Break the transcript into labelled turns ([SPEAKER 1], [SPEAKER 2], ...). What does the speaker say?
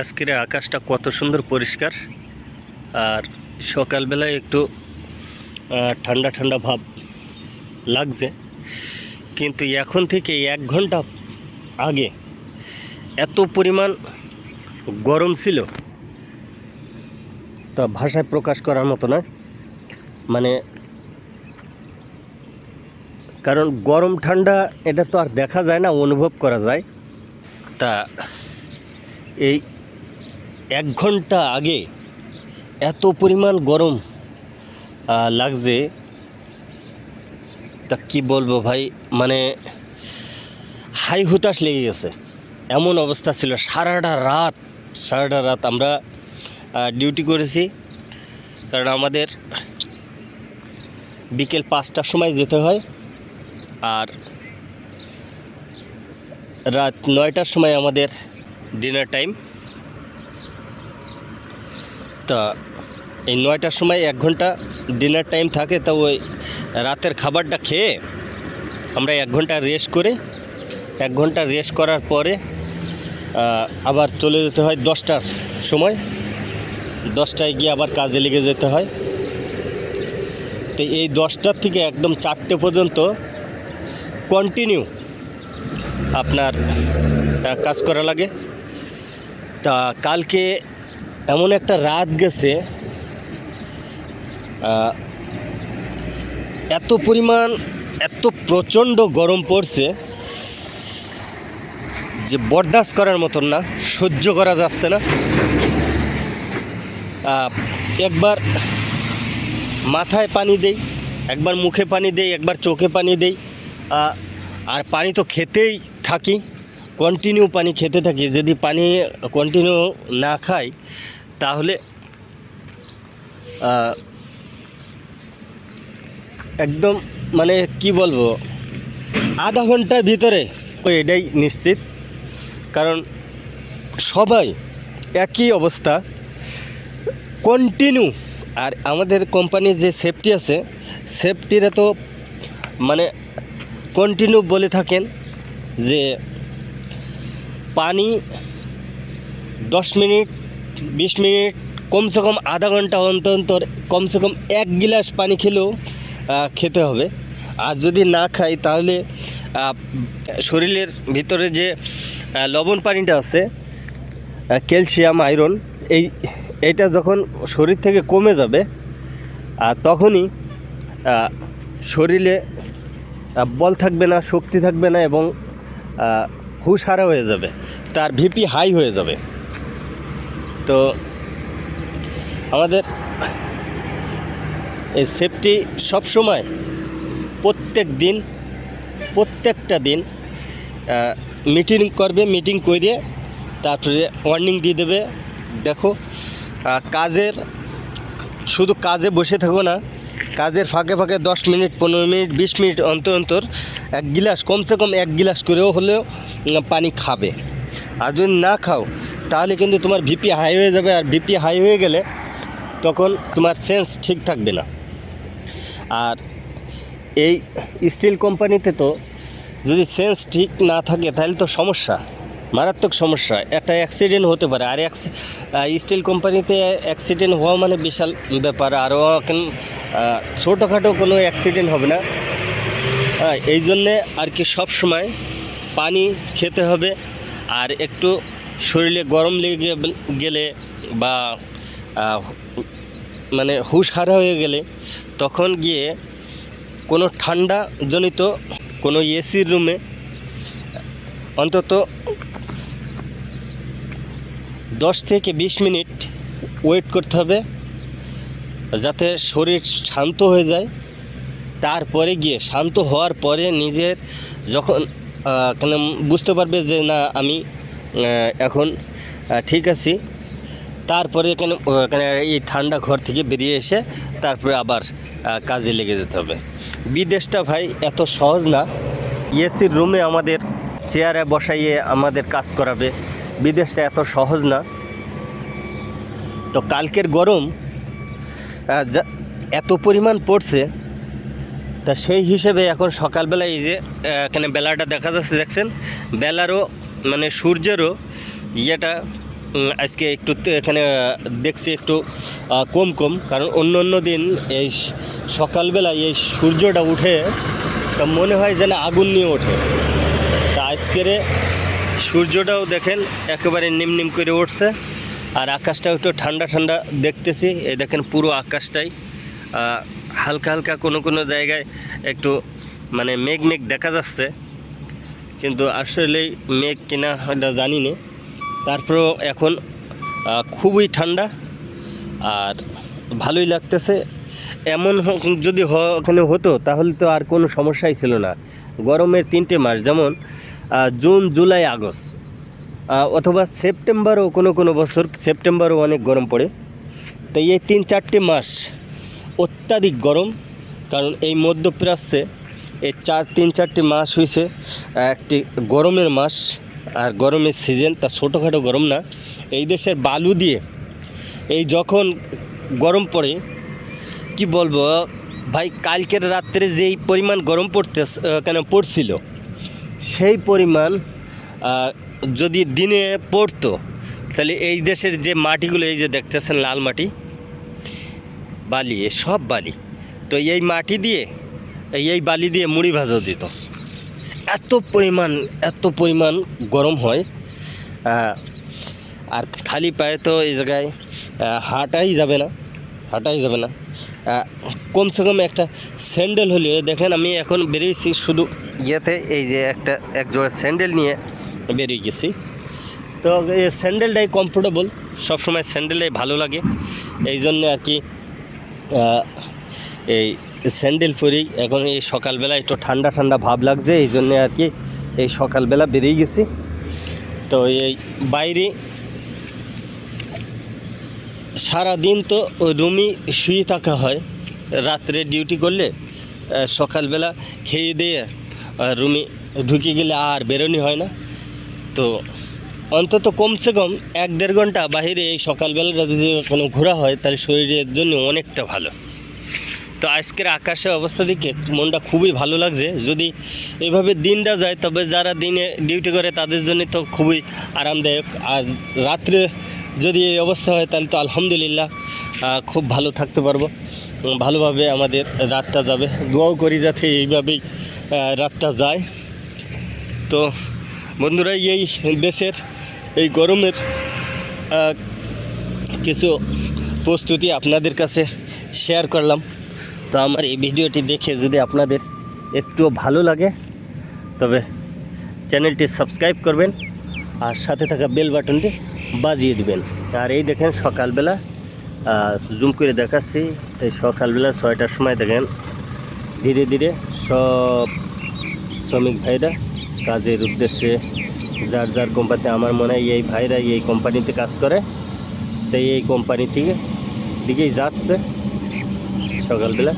[SPEAKER 1] আজকের আকাশটা কত সুন্দর পরিষ্কার। আর সকালবেলায় একটু ঠান্ডা ঠান্ডা ভাব লাগছে। কিন্তু এখন থেকে এক ঘণ্টা আগে এত পরিমাণ গরম ছিল। তা ভাষায় প্রকাশ করার মতো নয় মানে কারণ গরম ঠান্ডা এটা তো আর দেখা যায় না, অনুভব করা যায়। তা এই এক ঘণ্টা আগে এত পরিমাণ গরম লাগছে। তা কি বলব ভাই? মানে হাই হুতাশ লেগে গেছে। এমন অবস্থা ছিল, সারাটা রাত সারাটা রাত আমরা ডিউটি করেছি। কারণ আমাদের বিকেল পাঁচটার সময় যেতে হয়। আর রাত নয়টার সময় আমাদের ডিনার টাইম তা এই নয়টার সময় এক ঘণ্টা ডিনার টাইম থাকে, তা ওই রাতের খাবারটা খেয়ে আমরা এক ঘণ্টা রেস্ট করে, এক ঘণ্টা রেস্ট করার পরে আবার চলে যেতে হয় দশটার সময়। দশটায় গিয়ে আবার কাজে লেগে যেতে হয়। তো এই দশটার থেকে একদম চারটে পর্যন্ত কন্টিনিউ আপনার কাজ করা লাগে। তা কালকে এমন একটা রাত গেছে এত পরিমাণ, এত প্রচণ্ড গরম পড়ছে যে বরদাস্ত করার মতন না, সহ্য করা যাচ্ছে না। একবার মাথায় পানি দেই, একবার মুখে পানি দেই, একবার চোখে পানি দেই আর পানি তো খেতেই থাকি কন্টিনিউ পানি খেতে থাকি, যদি পানি কন্টিনিউ না খাই তাহলে একদম মানে কি বলব, আধা ঘণ্টার ভিতরে ওই এটাই নিশ্চিত। কারণ সবাই একই অবস্থা কন্টিনিউ আর আমাদের কোম্পানির যে সেফটি আছে সেফটিরা তো মানে কন্টিনিউ বলে থাকেন যে পানি দশ মিনিট বিশ মিনিট, কমসে কম আধা ঘণ্টা অন্তর অন্তর কমসে কম এক গিলাস পানি খেলেও খেতে হবে। আর যদি না খাই, তাহলে শরীরের ভিতরে যে লবণ পানিটা আছে ক্যালসিয়াম, আয়রন, এই এটা যখন শরীর থেকে কমে যাবে তখনই শরীরে বল থাকবে না, শক্তি থাকবে না এবং হুঁশ হারা হয়ে যাবে। তার ভিপি হাই হয়ে যাবে। তো আমাদের এই সেফটি সবসময় প্রত্যেক দিন, প্রত্যেকটা দিন মিটিং করবে মিটিং করে তারপরে ওয়ার্নিং দিয়ে দেবে। দেখো কাজের, শুধু কাজে বসে থাকো না, কাজের ফাঁকে ফাঁকে দশ মিনিট, পনেরো মিনিট, বিশ মিনিট অন্তর অন্তর এক গিলাস, কমসে কম এক গিলাস করেও হলেও পানি খাবে। আর যদি না খাও তাহলে কিন্তু তোমার ভিপি হাই হয়ে যাবে আর ভিপি হাই হয়ে গেলে তখন তোমার সেন্স ঠিক থাকবে না। আর এই স্টিল কোম্পানিতে তো যদি সেন্স ঠিক না থাকে তাহলে তো সমস্যা, মারাত্মক সমস্যা। একটা অ্যাক্সিডেন্ট হতে পারে। আর স্টিল কোম্পানিতে অ্যাক্সিডেন্ট হওয়া মানে বিশাল ব্যাপার। আরও এখন ছোটোখাটো কোনো অ্যাক্সিডেন্ট হবে না। হ্যাঁ এই জন্যে আর কি সব সময় পানি খেতে হবে। আর একটু শরীরে গরম লেগে গেলে বা মানে হুশ হারা হয়ে গেলে তখন গিয়ে কোনো ঠান্ডা জনিত কোনো এসির রুমে অন্তত দশ থেকে বিশ মিনিট ওয়েট করতে হবে যাতে শরীর শান্ত হয়ে যায়। তারপরে গিয়ে শান্ত হওয়ার পরে নিজের যখন বুঝতে পারবে যে না, আমি এখন ঠিক আছি। তারপরে এখানে এখানে এই ঠান্ডা ঘর থেকে বেরিয়ে এসে তারপরে আবার কাজে লেগে যেতে হবে। বিদেশটা ভাই এত সহজ না। এসির রুমে আমাদের চেয়ারে বসাইয়ে আমাদের কাজ করাবে। বিদেশটা এত সহজ না। তো কালকের গরম এত পরিমাণ পড়ছে। তা সেই হিসেবে এখন সকালবেলা এই যে এখানে বেলাটা দেখা যাচ্ছে, দেখছেন? বেলারও মানে সূর্যেরও ইয়েটা আজকে একটু এখানে দেখছি একটু কম কম, কারণ অন্য অন্য দিন এই সকালবেলায় এই সূর্যটা উঠে, তা মনে হয় যেন আগুন নিয়ে ওঠে। তা আজকের সূর্যটাও দেখেন, একেবারে নিম নিম করে উঠছে, আর আকাশটাও একটু ঠান্ডা ঠান্ডা দেখতেছি এই দেখেন পুরো আকাশটাই হালকা হালকা কোনো কোনো জায়গায় একটু মানে মেঘ মেঘ দেখা যাচ্ছে। কিন্তু আসলেই মেঘ কিনা এটা জানি না তারপরেও এখন খুবই ঠান্ডা আর ভালোই লাগতেছে। এমন যদি ওখানে হতো, তাহলে তো আর কোনো সমস্যাই ছিল না। গরমের তিনটে মাস, যেমন জুন, জুলাই, আগস্ট অথবা সেপ্টেম্বরও কোনো কোনো বছর, সেপ্টেম্বরও অনেক গরম পড়ে। তাই এই তিন চারটে মাস অত্যাধিক গরম, কারণ এই মধ্যপ্রাচ্যে এই চার, তিন, চারটি মাস হয়েছে একটি গরমের মাস, আর গরমের সিজন তা ছোটোখাটো গরম না। এই দেশের বালু দিয়ে, এই যখন গরম পড়ে, কি বলব, ভাই, কালকের রাত্রে যেই পরিমাণ গরম পড়তে কেন পড়ছিল, সেই পরিমাণ যদি দিনে পড়তো, তাহলে এই দেশের যে মাটিগুলো, এই যে দেখতেছেন লাল মাটি, বালি সব বালি। তো এই মাটি দিয়ে এই- এই বালি দিয়ে মুড়ি ভাজা দিত। এত পরিমাণ এত পরিমাণ গরম হয় আর খালি পায়ে তো এই জায়গায় হাঁটাই যাবে না, হাঁটাই যাবে না। কমসে কম একটা স্যান্ডেল হলে, দেখেন আমি এখন বেরিয়েছি শুধু ইয়েতে, এই যে একটা, এক জোড়া স্যান্ডেল নিয়ে বেরিয়ে গেছি। তো এই স্যান্ডেলটাই কমফোর্টেবল সবসময় স্যান্ডেলটাই ভালো লাগে। এই জন্য আর কি এই স্যান্ডেল পরি। এখন এই সকালবেলা একটু ঠান্ডা ঠান্ডা ভাব লাগছে, এই জন্য আর কি এই সকালবেলা বেরিয়ে গেছি। তো এই বাইরে সারা দিন তো রুমই শুয়ে থাকা হয়, রাত্রে ডিউটি করলে সকালবেলা খেয়ে দিয়ে রুমে ঢুকে গেলে আর বেরোনি হয় না। তো অন্তত কমসে কম এক দেড় ঘণ্টা বাইরে এই সকালবেলাটা যদি কোনো ঘোরা হয়, তাহলে শরীরের জন্য অনেকটা ভালো। তো আজকের আকাশের অবস্থা দেখে মনটা খুবই ভালো লাগছে। যদি এভাবে দিনটা যায়, তবে যারা দিনে ডিউটি করে, তাদের জন্য তো খুবই আরামদায়ক। আর রাত্রে যদি এই অবস্থা হয়, তাহলে তো আলহামদুলিল্লাহ খুব ভালো থাকতে পারব। ভালোভাবে আমাদের রাতটা যাবে। দোয়াও করি যাতে এইভাবেই রাতটা যায়। তো বন্ধুরা, এই দেশের, এই গরমের কিছু প্রস্তুতি আপনাদের কাছে শেয়ার করলাম। তো আমার এই ভিডিওটি দেখে যদি আপনাদের একটুও ভালো লাগে, তবে চ্যানেলটি সাবস্ক্রাইব করবেন আর সাথে থাকা বেল বাটনটি বাজিয়ে দিবেন। আর এই দেখেন সকালবেলা জুম করে দেখাচ্ছি, এই সকালবেলা ছয়টার সময় দেখেন, ধীরে ধীরে সব শ্রমিক ভাইরা কাজের উদ্দেশ্যে, যার যার কোম্পানিতে আমার মনে হয় এই ভাইরা এই কোম্পানিতে কাজ করে, তাই এই কোম্পানি থেকে দিকেই যাচ্ছে। সকালবেলা